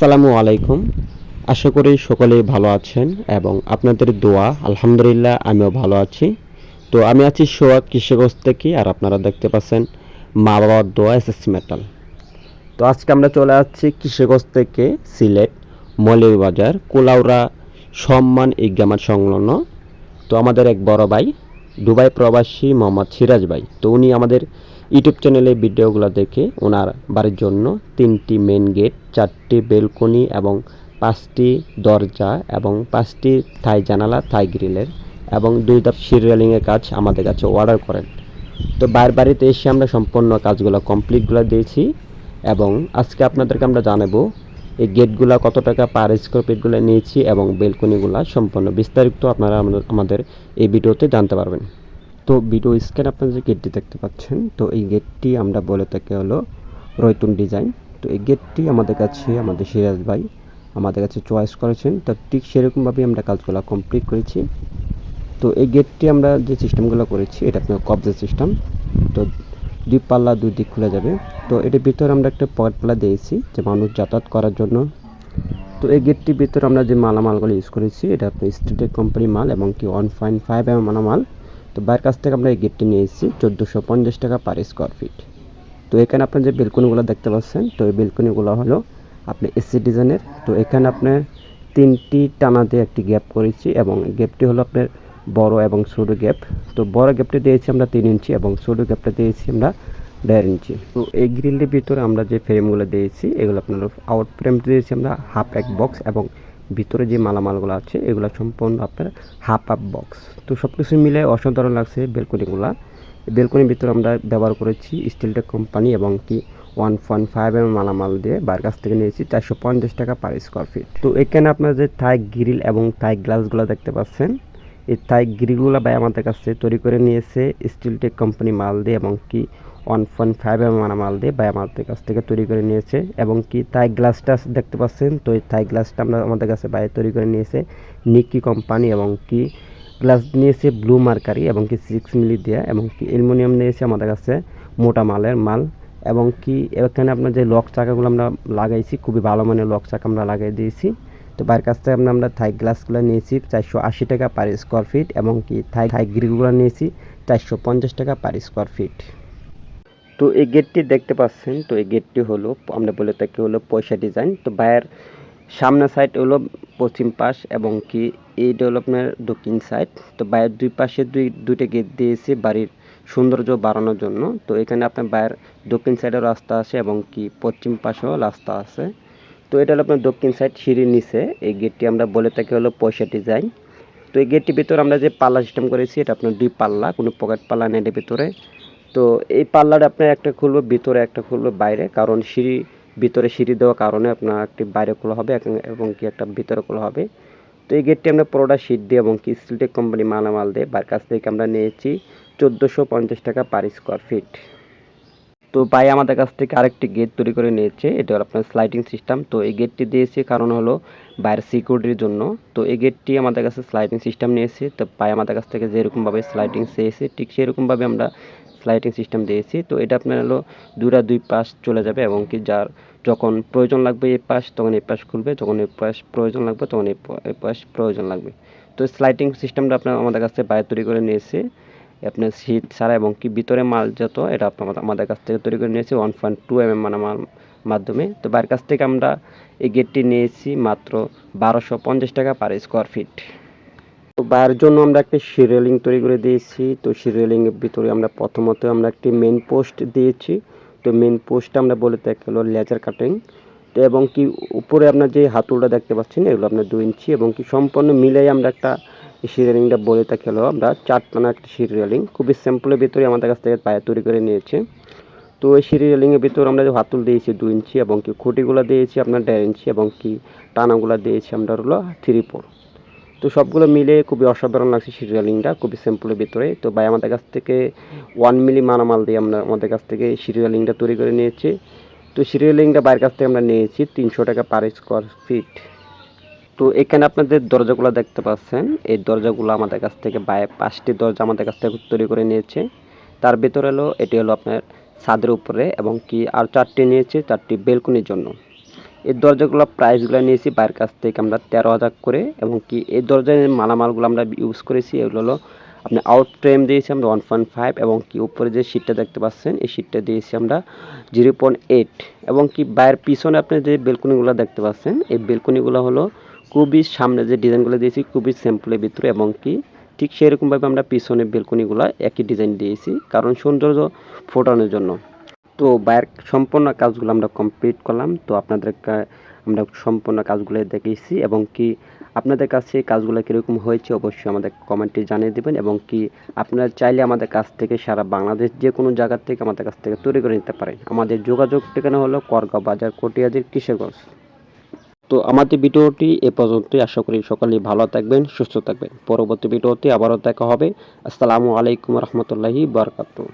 আসসালামু আলাইকুম। আশা করি সকলেই ভালো আছেন এবং আপনাদের দোয়া, আলহামদুলিল্লাহ আমিও ভালো আছি। তো আমি আছি সোয়াক কৃষিগঞ্জ থেকে আর আপনারা দেখতে পাচ্ছেন মা বাবার দোয়া এসএসসি মেটাল। তো আজকে আমরা চলে আসছি কৃষিগঞ্জ থেকে সিলেট মৌলভীবাজার কোলাউড়া সম্মান ইজ্ঞামার সংলগ্ন। তো আমাদের এক বড় ভাই দুবাই প্রবাসী মোহাম্মদ সিরাজ ভাই। তো উনি আমাদের ইউটিউব চ্যানেলে ভিডিওগুলো দেখে ওনার বাড়ির জন্য তিনটি মেন গেট চারটি বেলকনি এবং পাঁচটি দরজা এবং পাঁচটি থাই জানালা, থাই গ্রিলের এবং দুই ধাপ সিরিয়ালিংয়ের কাজ আমাদের কাছে অর্ডার করেন। তো বাইর বাড়িতে এসে আমরা সম্পূর্ণ কাজগুলো কমপ্লিটগুলো দিয়েছি এবং আজকে আপনাদেরকে আমরা জানাব এই গেটগুলো কত টাকা পার স্কোয়ার ফিটগুলো নিয়েছি এবং বেলকনিগুলো সম্পূর্ণ বিস্তারিত আপনারা আমাদের- এই ভিডিওতে জানতে পারবেন। তো ভিডিও স্ক্যান আপনারা যে গেটটি দেখতে পাচ্ছেন, তো এই গেটটি আমরা বলে থাকি হলো রয়তুন ডিজাইন তো এই গেটটি আমাদের কাছে, আমাদের সিরাজ ভাই আমাদের কাছে চয়েস করেছেন। তো ঠিক সেরকমভাবেই আমরা কাজগুলো কমপ্লিট করেছি। তো এই গেটটি আমরা যে সিস্টেমগুলো করেছি, এটা আপনার কবজা সিস্টেম তো দুই পাল্লা দুই দিক খুলে যাবে। তো এটার ভিতরে আমরা একটা পকেট পাল্লা দিয়েছি যে মানুষ যাতায়াত করার জন্য। তো এই গেটটির ভিতরে আমরা যে মালামালগুলো ইউজ করেছি, এটা আপনার স্ট্রিটের কোম্পানি মাল এবং কি ওয়ান পয়েন্ট ফাইভ এম মালামাল তো বাইরের কাছ থেকে আমরা এই গেটটি নিয়ে এসেছি চোদ্দোশো পঞ্চাশ টাকা পার স্কোয়ার ফিট তো এখানে আপনার যে বেলকনিগুলো দেখতে পাচ্ছেন, তো এই বেলকনিগুলো হলো আপনি এসি ডিজাইনের তো এখানে আপনার তিনটি টানা দিয়ে একটি গ্যাপ করেছি এবং গ্যাপটি হলো আপনার বড় এবং ছোটো গ্যাপ তো বড় গ্যাপটা দিয়েছি আমরা তিন ইঞ্চি এবং ছোটো গ্যাপটা দিয়েছি আমরা দেড় ইঞ্চি। তো এই গ্রিলের ভিতরে আমরা যে ফ্রেমগুলো দিয়েছি, এগুলো আপনার আউট ফ্রেম দিয়েছি আমরা হাফ এক বক্স এবং ভিতরে যে মালামালগুলো আছে, এগুলো সম্পূর্ণ আপনার হাফ হাফ বক্স তো সব কিছু মিলে অসাধারণ লাগছে বেলকনিগুলা। বেলকনির ভিতরে আমরা ব্যবহার করেছি স্টিলটেক কোম্পানি এবং কি ওয়ান পয়েন্ট ফাইভ এম মালামাল দিয়ে বার কাছ থেকে নিয়েছি, চারশো পঞ্চাশ টাকা পার স্কোয়ার ফিট তো এখানে আপনার যে থাই গ্রিল এবং থাই গ্লাসগুলো দেখতে পাচ্ছেন এই থাই ভাই আমাদের কাছে তৈরি করে নিয়েছে স্টিলটেক কোম্পানি মাল দিয়ে এবং কি ওয়ান পয়েন্ট ফাইভ এম মাল দিয়ে ভাই আমাদের কাছ থেকে তৈরি করে নিয়েছে এবং কি থাই গ্লাসটা দেখতে পাচ্ছেন, তো এই থাই গ্লাসটা আমরা আমাদের কাছে বাইরে তৈরি করে নিয়েছে নিকি কোম্পানি এবং কি গ্লাস নিয়েছে ব্লু মার্কারি এবং কি সিক্স মিলি দেওয়া এবং কি অ্যালুমিনিয়াম নিয়েছে আমাদের কাছে মোটা মালের মাল এবং কি এখানে আপনার যে লক চাকাগুলো আমরা লাগাইছি, খুবই ভালো মানের লক চাকা আমরা লাগাই দিয়েছি। তো বাইরের কাছ থেকে আমরা আমরা থাই গ্লাসগুলো নিয়েছি, চারশো আশি টাকা পার স্কোয়ার ফিট এবং কি থাই থাই গ্রিলগুলো নিয়েছি, চারশো পঞ্চাশ টাকা পার স্কোয়ার ফিট তো এই গেটটি দেখতে পাচ্ছেন, তো এই গেটটি হলো আমরা বলে থাকি হলো পয়সা ডিজাইন তো বাইরের সামনের সাইড হলো পশ্চিম পাশ এবং কি এই আপনার দক্ষিণ সাইড তো বাইরের দুই পাশে দুই দুইটা গেট দিয়েছে বাড়ির সৌন্দর্য বাড়ানোর জন্য। তো এখানে আপনার বাইরের দক্ষিণ সাইডেও রাস্তা আছে এবং কি পশ্চিম পাশেও রাস্তা আছে। তো এটা হলো আপনার দক্ষিণ সাইড সিঁড়ির নিচে। এই গেটটি আমরা বলে থাকি হলো পয়সা ডিজাইন তো এই গেটটির ভিতরে আমরা যে পাল্লা সিস্টেম করেছি, এটা আপনার দুই পাল্লা, কোনো পকেট পাল্লা নেই ভিতরে। তো এই পাল্লাটা আপনার একটা খুলবে, ভিতরে একটা খুলবে, বাইরে। কারণ সিঁড়ি, ভিতরে সিঁড়ি দেওয়ার কারণে আপনার একটি বাইরে খোলা হবে এবং কি একটা ভিতরে খোলা হবে। তো এই গেটটি আমরা পুরোটা শীট দিয়ে এবং কি স্টিলটেক কোম্পানি মালামাল দিয়ে বার কাছ থেকে আমরা নিয়েছি চোদ্দোশো টাকা পার স্কোয়ার ফিট তো ভাই আমাদের কাছ থেকে আরেকটি গেট তৈরি করে নিয়েছে। এটা হলো আপনার স্লাইডিং সিস্টেম তো এই গেটটি দিয়েছে কারণ হলো বাইরের সিকিউরিটির জন্য। তো এই গেটটি আমাদের কাছে স্লাইডিং সিস্টেম নিয়েছি। তো ভাই আমাদের কাছ থেকে যেরকমভাবে স্লাইডিং চেয়েছে, ঠিক সেরকমভাবে আমরা স্লাইডিং সিস্টেম দিয়েছি। তো এটা আপনার হলো দুরা দুই পাশ চলে যাবে এবং কি যার যখন প্রয়োজন লাগবে এই পাশ, তখন এই পাশ খুলবে। যখন এই পাশ প্রয়োজন লাগবে, তখন এই পাশ প্রয়োজন লাগবে। তো স্লাইডিং সিস্টেমটা আপনার আমাদের কাছ বাইরে তৈরি করে নিয়েছে। আপনার সিট ছাড়া এবং কি ভিতরে মাল যত, এটা আপনার আমাদের কাছ থেকে তৈরি করে নিয়েছি one point two m m মাধ্যমে। তো বাইরের কাছ থেকে আমরা এই গেটটি নিয়েছি মাত্র বারোশো পঞ্চাশ টাকা পার স্কোয়ার ফিট তো বাইরের জন্য আমরা একটি সিরিয়ালিং তৈরি করে দিয়েছি। তো সিরিয়ালিংয়ের ভিতরে আমরা প্রথমত আমরা একটি মেন পোস্ট দিয়েছি। তো মেন পোস্ট আমরা বলে থাকি হলো লেজার কাটিং তো এবং কি উপরে আপনার যে হাতুলটা দেখতে পাচ্ছেন, এগুলো আপনার দু ইঞ্চি এবং কি সম্পূর্ণ মিলাই আমরা একটা সিরিয়ালিংটা বলে থাকি হলো আমরা চার টানা একটা সিরিয়ালিং খুবই সিম্পলের ভিতরে আমাদের কাছ থেকে পায়ে তৈরি করে নিয়েছে। তো এই সিরিয়ালিংয়ের ভিতরে আমরা যে হাতুল দিয়েছি দু ইঞ্চি এবং কি খুঁটিগুলো দিয়েছি আপনার দেড় ইঞ্চি এবং কি টানাগুলো দিয়েছি আমরা হলো থ্রি ফোর তো সবগুলো মিলে খুবই অসাধারণ লাগছে সিরিয়ালিংটা খুবই সিম্পলের ভিতরে। তো ভাই আমাদের কাছ থেকে ওয়ান মিলি মানামাল দিয়ে আমরা আমাদের কাছ থেকে সিরিয়ালিংটা তৈরি করে নিয়েছি। তো সিরিয়ালিংটা বাইরের কাছ থেকে আমরা নিয়েছি তিনশো টাকা পার স্কোয়ার ফিট তো এখানে আপনাদের দরজাগুলো দেখতে পাচ্ছেন। এই দরজাগুলো আমাদের কাছ থেকে বাইরে পাঁচটি দরজা আমাদের কাছ থেকে তৈরি করে নিয়েছে। তার ভিতরে হলো, এটি হলো আপনার ছাদের উপরে এবং কি আর চারটি নিয়েছে, চারটি বেলকনির জন্য। এই দরজাগুলো প্রাইসগুলো নিয়েছি বাইরের কাছ থেকে আমরা তেরো হাজার করে এবং কি এই দরজার মালামালগুলো আমরা ইউজ করেছি, এগুলো হলো আপনি আউট ফ্রেম দিয়েছি আমরা ওয়ান পয়েন্ট ফাইভ এবং কি উপরে যে সিটটা দেখতে পাচ্ছেন, এই সিটটা দিয়েছি আমরা জিরো পয়েন্ট এইট এবং কি বাইরের পিছনে আপনি যে বেলকনিগুলো দেখতে পাচ্ছেন, এই বেলকনিগুলো হলো খুবই সামনে যে ডিজাইনগুলো দিয়েছি খুবই স্যাম্পলের ভিতরে এবং কি, ঠিক সেরকমভাবে আমরা পিছনে বেলকনিগুলো একই ডিজাইন দিয়েছি, কারণ সৌন্দর্য ফোটানোর জন্য। তো বাইরের সম্পূর্ণ কাজগুলো আমরা কমপ্লিট করলাম, তো আপনাদেরকে আমরা সম্পূর্ণ কাজগুলো দেখিয়েছি এবং কি আপনাদের কাছে কাজগুলো কীরকম হয়েছে অবশ্যই আমাদের কমেন্টে জানিয়ে দেবেন এবং কি আপনারা চাইলে আমাদের কাছ থেকে সারা বাংলাদেশ যে কোনো জায়গা থেকে আমাদের কাছ থেকে তৈরি করে নিতে পারেন। আমাদের যোগাযোগ ঠিকানা হলো করগাঁও বাজার, কটিয়াদির কিশোরগঞ্জ। তো আমাদের ভিডিওটি এ পর্যন্তই। আশা করি সকলেই ভালো থাকবেন, সুস্থ থাকবেন। পরবর্তী ভিডিওতে আবারও দেখা হবে। আসসালামু আলাইকুম রহমতুল্লাহি বারকাতুহ।